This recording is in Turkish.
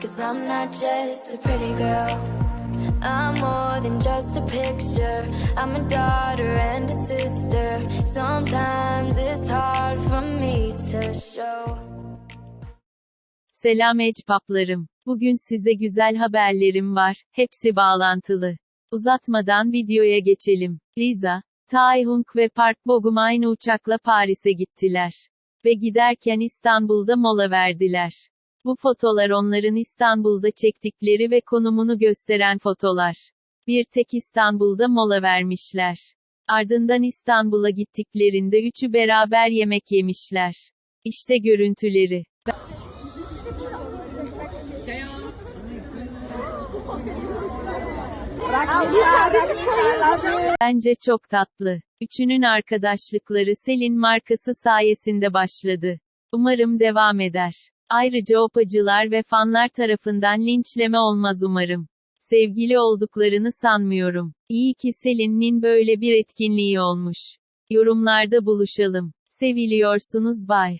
Cause I'm not just a pretty girl. I'm more than just a picture. I'm a daughter and a sister. Sometimes it's hard for me to show. Selam ecpaplarım. Bugün size güzel haberlerim var. Hepsi bağlantılı. Uzatmadan videoya geçelim. Lisa, Taeyhung ve Park Bogum aynı uçakla Paris'e gittiler. Ve giderken İstanbul'da mola verdiler. Bu fotolar onların İstanbul'da çektikleri ve konumunu gösteren fotolar. Bir tek İstanbul'da mola vermişler. Ardından İstanbul'a gittiklerinde üçü beraber yemek yemişler. İşte görüntüleri. Bence çok tatlı. Üçünün arkadaşlıkları Selin markası sayesinde başladı. Umarım devam eder. Ayrıca opacılar ve fanlar tarafından linçleme olmaz umarım. Sevgili olduklarını sanmıyorum. İyi ki Selin'in böyle bir etkinliği olmuş. Yorumlarda buluşalım. Seviliyorsunuz bay.